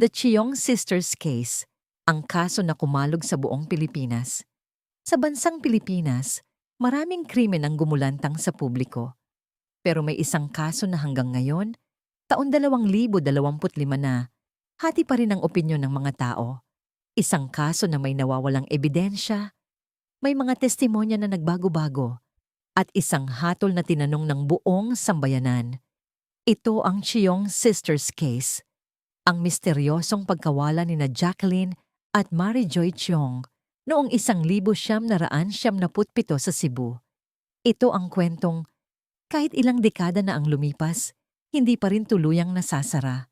The Chiong Sisters Case, ang kaso na kumalog sa buong Pilipinas. Sa bansang Pilipinas, maraming krimen ang gumulantang sa publiko. Pero may isang kaso na hanggang ngayon, taon 2025 na, hati pa rin ang opinyon ng mga tao. Isang kaso na may nawawalang ebidensya, may mga testimonya na nagbago-bago, at isang hatol na tinanong ng buong sambayanan. Ito ang Chiong Sisters Case, ang misteryosong pagkawala ni na Jacqueline at Mary Joy Chiong noong isang libo siyam na raan siyam naputpito sa Cebu. Ito ang kwentong kahit ilang dekada na ang lumipas, hindi pa rin tuluyang nasasara.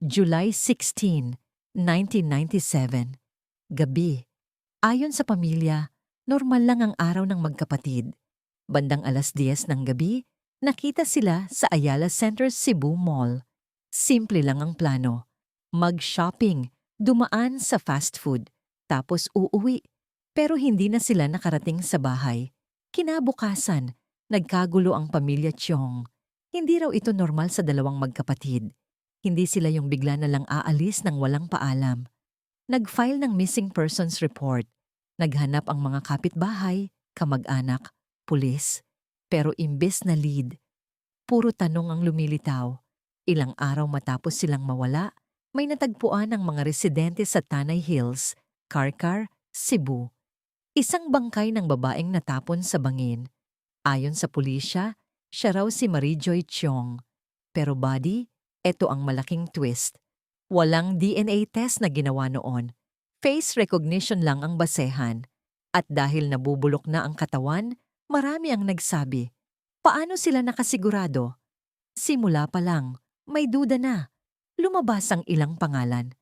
July 16, 1997. Gabi. Ayon sa pamilya, normal lang ang araw ng magkapatid. Bandang alas 10 ng gabi, nakita sila sa Ayala Center Cebu Mall. Simple lang ang plano. Mag-shopping, dumaan sa fast food, tapos uuwi. Pero hindi na sila nakarating sa bahay. Kinabukasan, nagkagulo ang pamilya Chong. Hindi raw ito normal sa dalawang magkapatid. Hindi sila yung bigla na lang aalis ng walang paalam. Nag-file ng missing persons report. Naghanap ang mga kapitbahay, kamag-anak, pulis. Pero imbes na lead, puro tanong ang lumilitaw. Ilang araw matapos silang mawala, may natagpuan ang mga residente sa Tanay Hills, Karkar, Cebu. Isang bangkay ng babaeng natapon sa bangin. Ayon sa pulisya, siya raw si Marie Joy Chiong. Pero body, eto ang malaking twist. Walang DNA test na ginawa noon. Face recognition lang ang basehan. At dahil nabubulok na ang katawan, marami ang nagsabi. Paano sila nakasigurado? Simula pa lang, may duda na lumabas ang ilang pangalan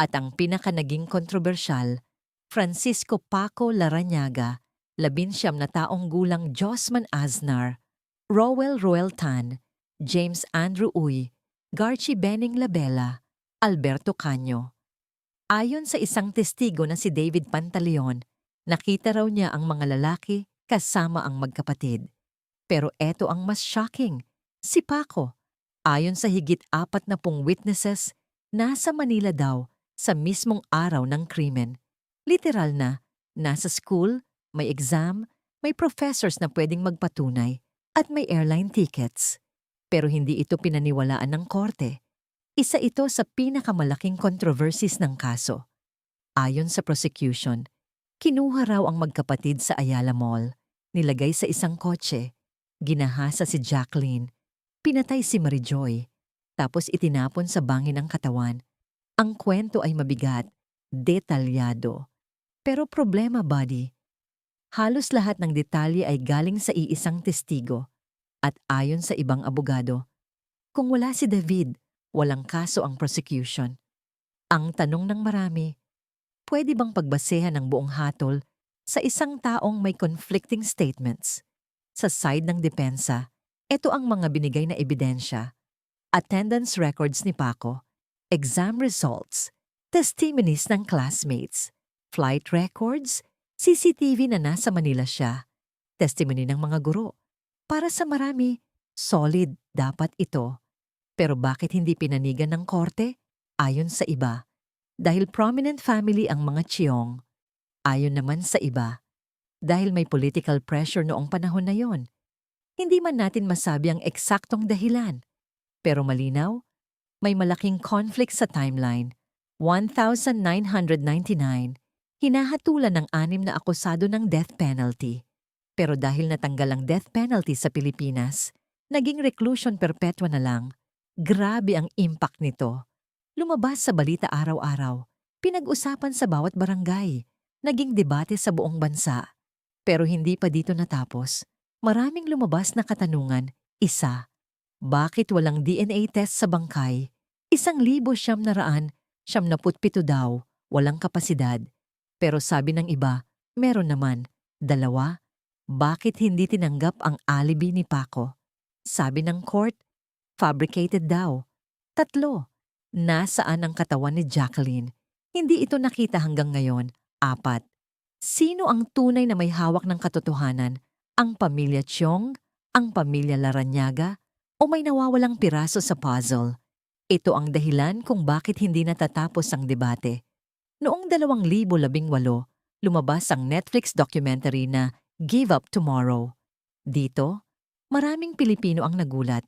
at ang pinaka naging kontrobersyal, Francisco Paco Laranyaga, labinsyam na taong gulang Josman Aznar, Rowell Roel Tan, James Andrew Uy, Garchi Benning Labella, Alberto Canyo. Ayon sa isang testigo na si David Pantaleon, nakita raw niya ang mga lalaki kasama ang magkapatid. Pero eto ang mas shocking, si Paco, Ayon sa higit apat na pong witnesses, nasa Manila daw sa mismong araw ng krimen. Literal na, nasa school, may exam, may professors na pwedeng magpatunay, at may airline tickets. Pero hindi ito pinaniwalaan ng korte. Isa ito sa pinakamalaking controversies ng kaso. Ayon sa prosecution, kinuha raw ang magkapatid sa Ayala Mall, nilagay sa isang kotse, ginahasa si Jacqueline, Pinatay si Marijoy, tapos itinapon sa bangin ang katawan. Ang kwento ay mabigat, detalyado. Pero problema, buddy, halos lahat ng detalye ay galing sa iisang testigo. At ayon sa ibang abogado, kung wala si David, walang kaso ang prosecution. Ang tanong ng marami, pwede bang pagbasehan ng buong hatol sa isang taong may conflicting statements? Sa side ng depensa, ito ang mga binigay na ebidensya. Attendance records ni Paco, exam results, testimonies ng classmates, flight records, CCTV na nasa Manila siya, testimony ng mga guro. Para sa marami, solid dapat ito. Pero bakit hindi pinanigan ng korte? Ayon sa iba. Dahil prominent family ang mga Chiong. Ayon naman sa iba. Dahil may political pressure noong panahon na yon hindi man natin masabi ang eksaktong dahilan. Pero malinaw, may malaking conflict sa timeline. 1,999, hinahatulan ng anim na akusado ng death penalty. Pero dahil natanggal ang death penalty sa Pilipinas, naging reclusion perpetua na lang. Grabe ang impact nito. Lumabas sa balita araw-araw, pinag-usapan sa bawat barangay, naging debate sa buong bansa. Pero hindi pa dito natapos Maraming lumabas na katanungan. Isa, bakit walang DNA test sa bangkay? Isang libo siyam na raan, siyam na putpito daw, walang kapasidad. Pero sabi ng iba, meron naman. Dalawa, bakit hindi tinanggap ang alibi ni Paco? Sabi ng court, fabricated daw. Tatlo, nasaan ang katawan ni Jacqueline? Hindi ito nakita hanggang ngayon. Apat, sino ang tunay na may hawak ng katotohanan ang pamilya Chong, ang pamilya Laranyaga, o may nawawalang piraso sa puzzle. Ito ang dahilan kung bakit hindi natatapos ang debate. Noong 2018, lumabas ang Netflix documentary na Give Up Tomorrow. Dito, maraming Pilipino ang nagulat.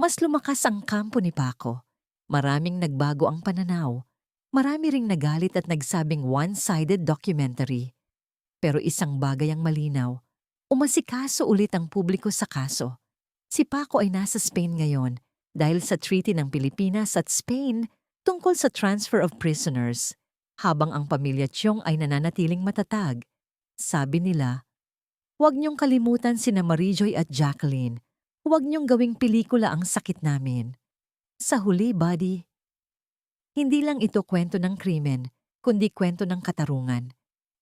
Mas lumakas ang kampo ni Paco. Maraming nagbago ang pananaw. Marami ring nagalit at nagsabing one-sided documentary. Pero isang bagay ang malinaw. Umasikaso ulit ang publiko sa kaso. Si Paco ay nasa Spain ngayon dahil sa treaty ng Pilipinas at Spain tungkol sa transfer of prisoners, habang ang pamilya Chong ay nananatiling matatag. Sabi nila, Huwag niyong kalimutan sina Marijoy at Jacqueline. Huwag niyong gawing pelikula ang sakit namin. Sa huli, buddy, hindi lang ito kwento ng krimen, kundi kwento ng katarungan.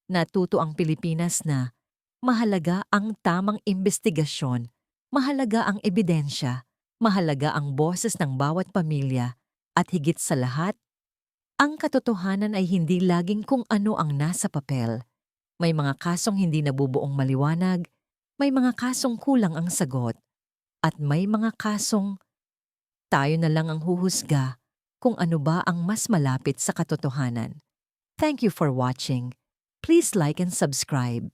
Natuto ang Pilipinas na mahalaga ang tamang investigasyon, mahalaga ang ebidensya, mahalaga ang boses ng bawat pamilya, at higit sa lahat, ang katotohanan ay hindi laging kung ano ang nasa papel. May mga kasong hindi nabubuong maliwanag, may mga kasong kulang ang sagot, at may mga kasong tayo na lang ang huhusga kung ano ba ang mas malapit sa katotohanan. Thank you for watching. Please like and subscribe.